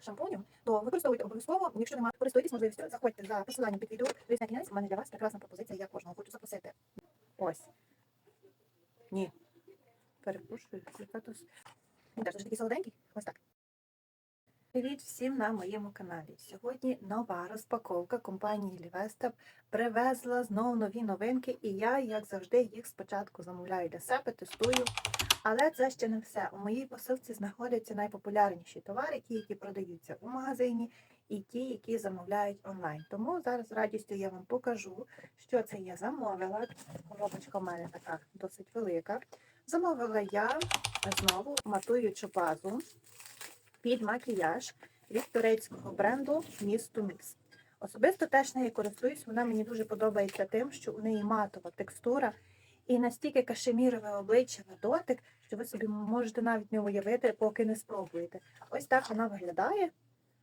шампуню, то використовуйте обов'язково. Якщо немає, користуйтесь можливістю, заходьте за посиланням під відео. Дивіться кінець, у мене для вас прекрасна пропозиція, я кожного хочу запросити. Ось. Ні. Перепрошую, яка тут. Він теж такий солоденький. Ось так. Привіт всім на моєму каналі. Сьогодні нова розпаковка компанії Лівестап привезла знову нові новинки, і я, як завжди, їх спочатку замовляю для себе, тестую. Але це ще не все. У моїй посилці знаходяться найпопулярніші товари, ті, які продаються у магазині, і ті, які замовляють онлайн. Тому зараз з радістю я вам покажу, що це я замовила. Коробочка в мене така досить велика. Замовила я знову матуючу базу під макіяж від турецького бренду Місту Мікс. Особисто теж нею користуюсь, вона мені дуже подобається тим, що у неї матова текстура і настільки кашемірове обличчя на дотик, що ви собі можете навіть не уявити, поки не спробуєте. Ось так вона виглядає,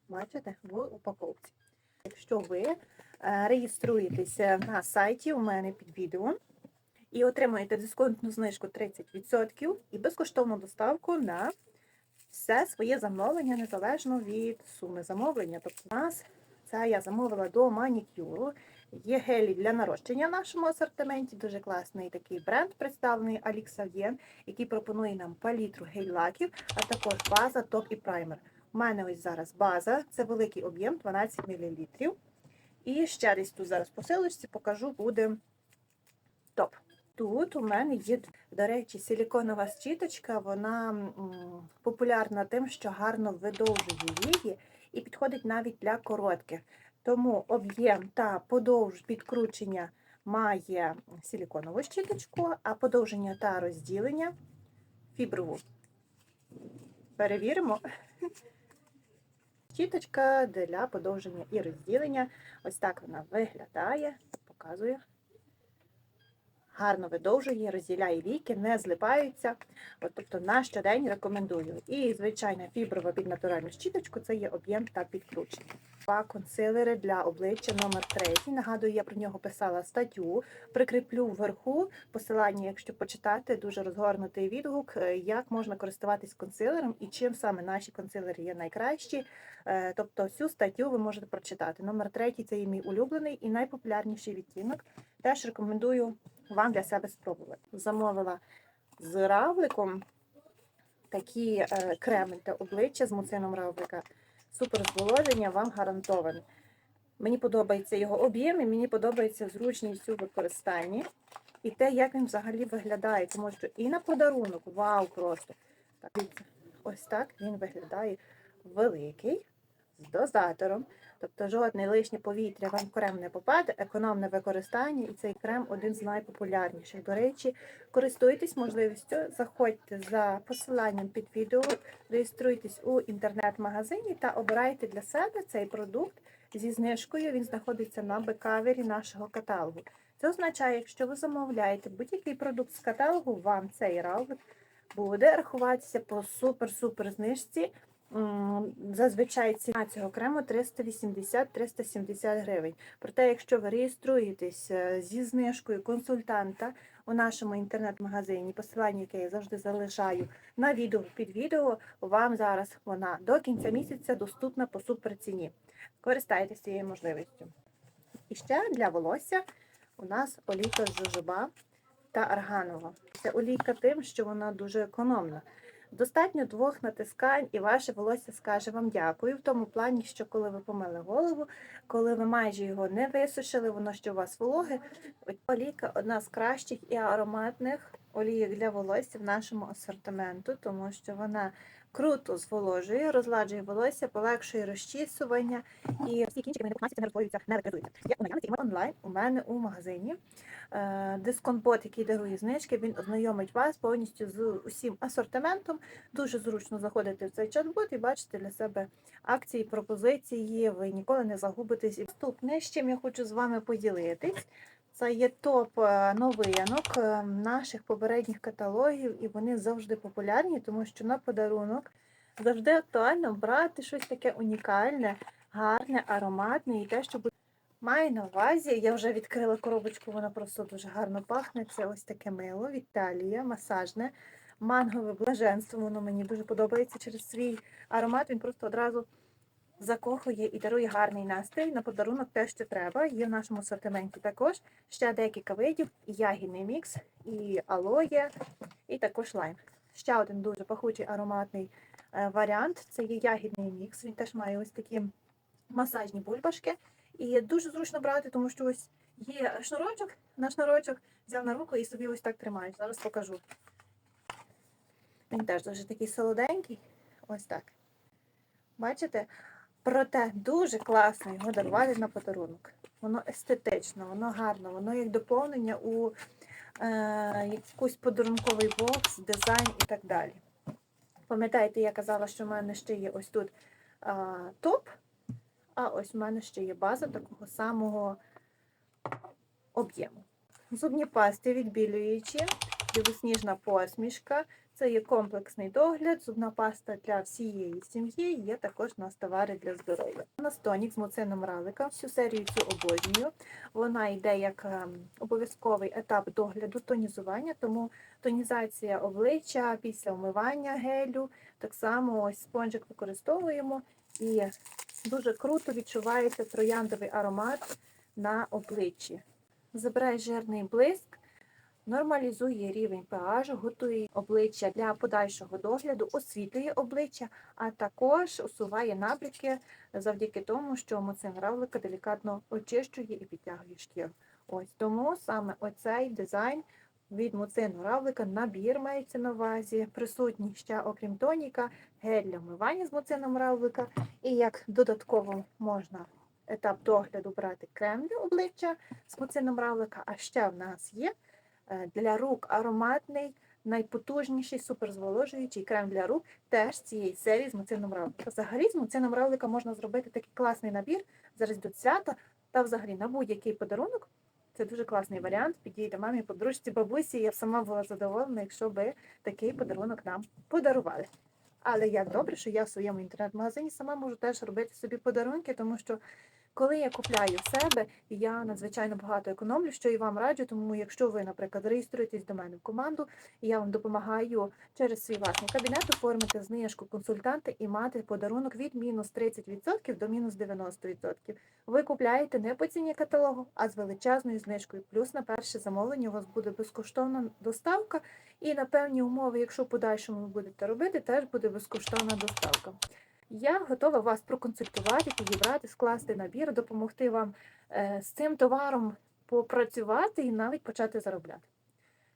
бачите, в упаковці. Якщо ви е, реєструєтеся на сайті у мене під відео і отримуєте дисконтну знижку 30% і безкоштовну доставку на все своє замовлення незалежно від суми замовлення. Тобто у нас це я замовила до манікюру. Є гелі для нарощення в нашому асортименті. Дуже класний такий бренд представлений Alixavien, який пропонує нам палітру гель-лаків, а також база, топ і праймер. У мене ось зараз база, це великий об'єм 12 мл. І ще десь тут зараз по силочці покажу, буде топ. Тут у мене є, до речі, силіконова щіточка. Вона м, популярна тим, що гарно видовжує вії і підходить навіть для коротких. Тому об'єм та подовж підкручення має силіконову щіточку, а подовження та розділення фіброву. Перевіримо. Щіточка для подовження і розділення. Ось так вона виглядає. Показую гарно видовжує, розділяє віки, не злипаються. От, тобто на щодень рекомендую. І, звичайно, фіброва під натуральну щіточку це є об'єм та підкручення. Два консилери для обличчя номер 3 Нагадую, я про нього писала статтю. Прикріплю вверху посилання, якщо почитати, дуже розгорнутий відгук, е, як можна користуватись консилером і чим саме наші консилери є найкращі. Е, Тобто всю статтю ви можете прочитати. Номер 3 це є мій улюблений і найпопулярніший відтінок. Теж рекомендую вам для себе спробувати. Замовила з равликом такі е, креми для обличчя з муцином равлика. Супер зволоження вам гарантоване. Мені подобається його об'єм і мені подобається зручність у використанні. І те, як він взагалі виглядає, тому що і на подарунок, вау, просто. Так, ось так він виглядає великий, з дозатором. Тобто жодне лишнє повітря вам в крем не попаде, економне використання, і цей крем один з найпопулярніших. До речі, користуйтесь можливістю, заходьте за посиланням під відео, реєструйтесь у інтернет-магазині та обирайте для себе цей продукт зі знижкою. Він знаходиться на бекавері нашого каталогу. Це означає, якщо ви замовляєте будь-який продукт з каталогу, вам цей равлик буде рахуватися по супер-супер знижці. Зазвичай ціна цього крему 380-370 гривень. Проте, якщо ви реєструєтесь е, зі знижкою консультанта у нашому інтернет-магазині, посилання, яке я завжди залишаю на відео під відео, вам зараз вона до кінця місяця доступна по суперціні. Користайтеся цією можливістю. І ще для волосся у нас олійка з жожоба та арганова. Це олійка тим, що вона дуже економна. Достатньо двох натискань, і ваше волосся скаже вам дякую. В тому плані, що коли ви помили голову, коли ви майже його не висушили, воно ще у вас вологе. Олійка одна з кращих і ароматних олійок для волосся в нашому асортименту, тому що вона круто зволожує, розладжує волосся, полегшує розчісування і всі кінчики не не розтворюються, не електризуються. Є у наявності онлайн у мене у магазині. Е, Дисконтбот, який дарує знижки, він ознайомить вас повністю з усім асортиментом. Дуже зручно заходити в цей чат-бот і бачити для себе акції, пропозиції. Ви ніколи не загубитесь. Наступне, з чим я хочу з вами поділитись. Це є топ е, новинок е, наших попередніх каталогів, і вони завжди популярні, тому що на подарунок завжди актуально брати щось таке унікальне, гарне, ароматне і те, що буде. Маю на увазі, я вже відкрила коробочку, вона просто дуже гарно пахне. Це ось таке мило, Віталія, масажне, мангове блаженство. Воно мені дуже подобається через свій аромат. Він просто одразу закохує і дарує гарний настрій. На подарунок те, що треба. Є в нашому асортименті також ще декілька видів: і ягідний мікс, і алоє, і також лайм. Ще один дуже пахучий ароматний е, варіант це є ягідний мікс. Він теж має ось такі масажні бульбашки. І дуже зручно брати, тому що ось є шнурочок, на шнурочок взяв на руку і собі ось так тримаєш. Зараз покажу. Він теж дуже такий солоденький. Ось так. Бачите? Проте дуже класно його дарувати на подарунок. Воно естетично, воно гарно, воно як доповнення у е, якийсь подарунковий бокс, дизайн і так далі. Пам'ятаєте, я казала, що в мене ще є ось тут а, топ, а ось в мене ще є база такого самого об'єму. Зубні пасти відбілюючі, білосніжна посмішка. Це є комплексний догляд, зубна паста для всієї сім'ї. Є також у нас товари для здоров'я. У нас тонік з муцином равлика. Всю серію цю обожнюю. Вона йде як ем, обов'язковий етап догляду тонізування, тому тонізація обличчя після вмивання гелю. Так само ось спонжик використовуємо і дуже круто відчувається трояндовий аромат на обличчі. Забирає жирний блиск, нормалізує рівень pH, готує обличчя для подальшого догляду, освітлює обличчя, а також усуває набряки завдяки тому, що муцин равлика делікатно очищує і підтягує шкіру. Ось тому саме оцей дизайн від муцину равлика, набір мається на увазі, присутній ще, окрім тоніка, гель для вмивання з муцином равлика. І як додатково можна етап догляду брати крем для обличчя з муцином равлика, а ще в нас є для рук ароматний, найпотужніший суперзволожуючий крем для рук теж з цієї серії з муцином равлика. Взагалі з муцином равлика можна зробити такий класний набір зараз до свята та взагалі на будь-який подарунок. Це дуже класний варіант. Підійде мамі, подружці, бабусі. Я б сама була задоволена, якщо би такий подарунок нам подарували. Але як добре, що я в своєму інтернет-магазині сама можу теж робити собі подарунки, тому що коли я купляю в себе, я надзвичайно багато економлю, що і вам раджу. Тому, якщо ви, наприклад, реєструєтесь до мене в команду, і я вам допомагаю через свій власний кабінет оформити знижку консультанти і мати подарунок від мінус 30% до мінус 90%. Ви купляєте не по ціні каталогу, а з величезною знижкою. Плюс на перше замовлення у вас буде безкоштовна доставка, і на певні умови, якщо в подальшому ви будете робити, теж буде безкоштовна доставка. Я готова вас проконсультувати, підібрати, скласти набір, допомогти вам е, з цим товаром попрацювати і навіть почати заробляти.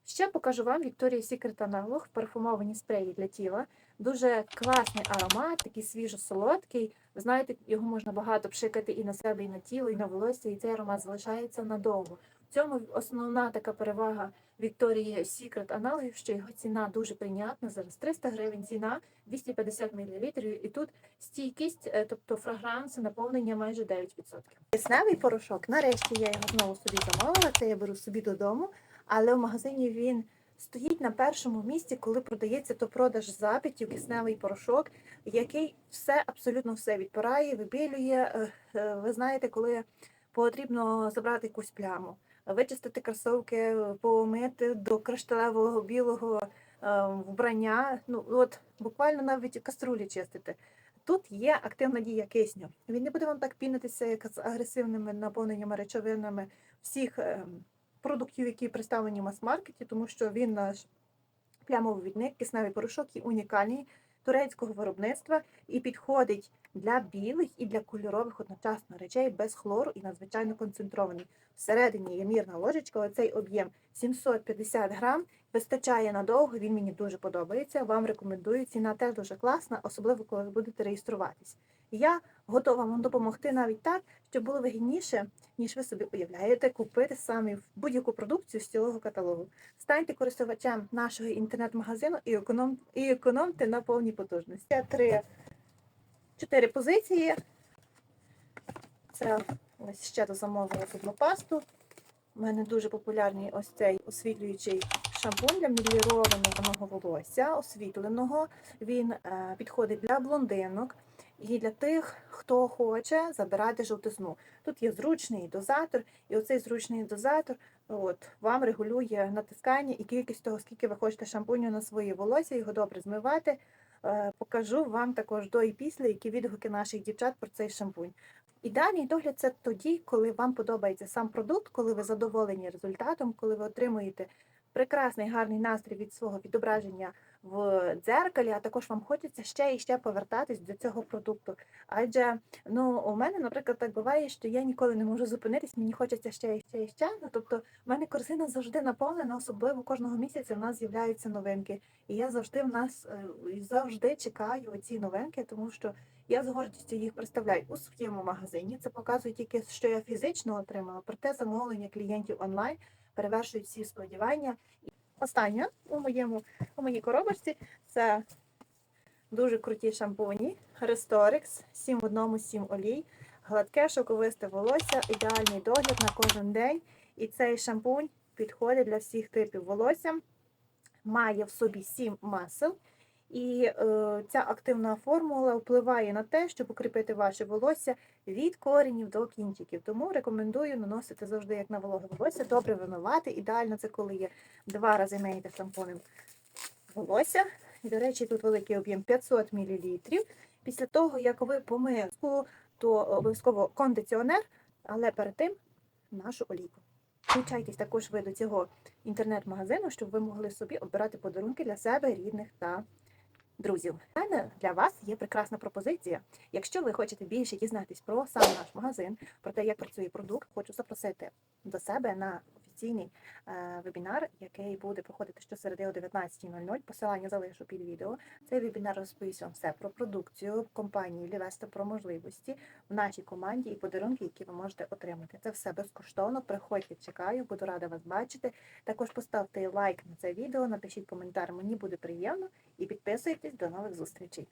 Ще покажу вам Victoria's Secret аналог парфумовані спреї для тіла. Дуже класний аромат, такий свіжо-солодкий. Ви знаєте, його можна багато пшикати і на себе, і на тіло, і на волосся, і цей аромат залишається надовго. В цьому основна така перевага Victoria's Secret аналогів, що його ціна дуже прийнятна. Зараз 300 гривень ціна, 250 мл, і тут стійкість, е, тобто фрагранси, наповнення майже 9%. Кисневий порошок, нарешті я його знову собі замовила, це я беру собі додому, але в магазині він стоїть на першому місці, коли продається то продаж запитів, кисневий порошок, який все, абсолютно все відпирає, вибілює. Е, Ви знаєте, коли потрібно забрати якусь пляму, вичистити кросовки, помити до кришталевого білого е, вбрання. Ну от буквально навіть каструлі чистити. Тут є активна дія кисню. Він не буде вам так пінитися, як з агресивними наповненнями речовинами всіх ем, продуктів, які представлені в мас-маркеті, тому що він наш плямовивідник, кисневий порошок є унікальний турецького виробництва і підходить для білих і для кольорових одночасно речей без хлору і надзвичайно концентрований. Всередині є мірна ложечка, оцей об'єм 750 грам. Вистачає надовго, він мені дуже подобається. Вам рекомендую. Ціна теж дуже класна, особливо коли ви будете реєструватись. Я готова вам допомогти навіть так, щоб було вигідніше, ніж ви собі уявляєте, купити самі будь-яку продукцію з цілого каталогу. Станьте користувачем нашого інтернет-магазину і, економ... і економте на повній потужності. Це три чотири позиції. Це ось ще дозамовила зубну пасту. У мене дуже популярний ось цей освітлюючий шампунь для мілірованого волосся, освітленого. Він е, підходить для блондинок і для тих, хто хоче забирати жовтизну. Тут є зручний дозатор, і оцей зручний дозатор от, вам регулює натискання і кількість того, скільки ви хочете шампуню на своє волосся, його добре змивати. е, покажу вам також до і після, які відгуки наших дівчат про цей шампунь. Ідеальний догляд це тоді, коли вам подобається сам продукт, коли ви задоволені результатом, коли ви отримуєте прекрасний гарний настрій від свого відображення в дзеркалі, а також вам хочеться ще і ще повертатись до цього продукту. Адже ну, у мене, наприклад, так буває, що я ніколи не можу зупинитись, мені хочеться ще і ще і ще. Ну, тобто, в мене корзина завжди наповнена, особливо кожного місяця в нас з'являються новинки. І я завжди в нас е, завжди чекаю ці новинки, тому що я з гордістю їх представляю у своєму магазині. Це показує тільки, що я фізично отримала, проте замовлення клієнтів онлайн перевершують всі сподівання. І Останнє у моєму у моїй коробочці це дуже круті шампуні Restorix 7 в одному 7 олій, гладке шоковисте волосся, ідеальний догляд на кожен день. І цей шампунь підходить для всіх типів волосся, має в собі 7 масел. І е, ця активна формула впливає на те, щоб укріпити ваше волосся від коренів до кінчиків. Тому рекомендую наносити завжди як на вологе волосся, добре вимивати. Ідеально це коли є два рази миєте шампунем волосся. І, до речі, тут великий об'єм 500 мл. Після того, як ви помили, то обов'язково кондиціонер, але перед тим нашу олійку. Включайтесь також ви до цього інтернет-магазину, щоб ви могли собі обирати подарунки для себе, рідних та друзів. в мене для вас є прекрасна пропозиція. Якщо ви хочете більше дізнатись про сам наш магазин, про те, як працює продукт, хочу запросити до себе на офіційний е, вебінар, який буде проходити щосереди о 19.00. Посилання залишу під відео. Цей вебінар розповість вам все про продукцію компанії Лівеста, про можливості в нашій команді і подарунки, які ви можете отримати. Це все безкоштовно. Приходьте, чекаю, буду рада вас бачити. Також поставте лайк на це відео, напишіть коментар, мені буде приємно і підписуйтесь до нових зустрічей.